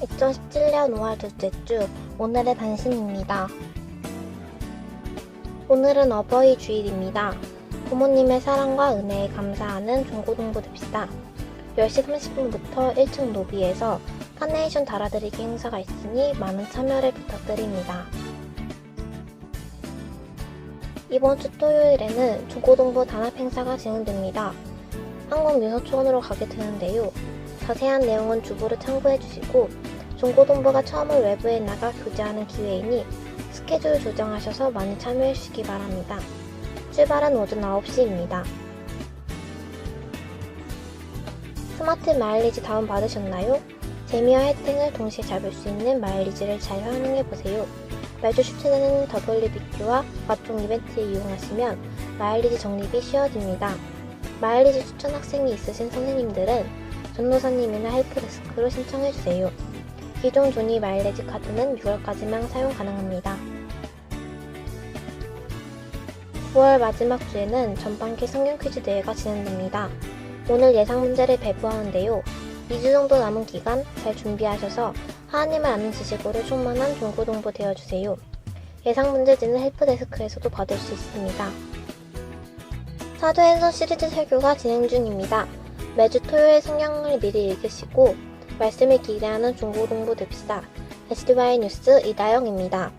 2017년 5월 둘째 주 오늘의 단신입니다. 오늘은 어버이 주일입니다. 부모님의 사랑과 은혜에 감사하는 중고등부 됩시다. 10시 30분부터 1층 로비에서 카네이션 달아드리기 행사가 있으니 많은 참여를 부탁드립니다. 이번 주 토요일에는 중고등부 단합 행사가 진행됩니다. 한국유서초원으로 가게 되는데요. 자세한 내용은 주부를 참고해 주시고 중고등부가 처음으로 외부에 나가 교제하는 기회이니 스케줄 조정하셔서 많이 참여해 주시기 바랍니다. 출발은 오전 9시입니다. 스마트 마일리지 다운 받으셨나요? 재미와 혜택을 동시에 잡을 수 있는 마일리지를 잘 활용해 보세요. 매주 추천하는 WBQ와 각종 이벤트에 이용하시면 마일리지 적립이 쉬워집니다. 마일리지 추천 학생이 있으신 선생님들은 전도사님이나 헬프데스크로 신청해주세요. 기존 조니 마일리지 카드는 6월까지만 사용 가능합니다. 9월 마지막 주에는 전반기 성경 퀴즈 대회가 진행됩니다. 오늘 예상 문제를 배부하는데요. 2주 정도 남은 기간 잘 준비하셔서 하나님을 아는 지식으로 충만한 중고등부 되어주세요. 예상 문제지는 헬프데스크에서도 받을 수 있습니다. 사도행전 시리즈 설교가 진행 중입니다. 매주 토요일 성경을 미리 읽으시고 말씀을 기대하는 중고등부 됩시다. SDY 뉴스 이다영입니다.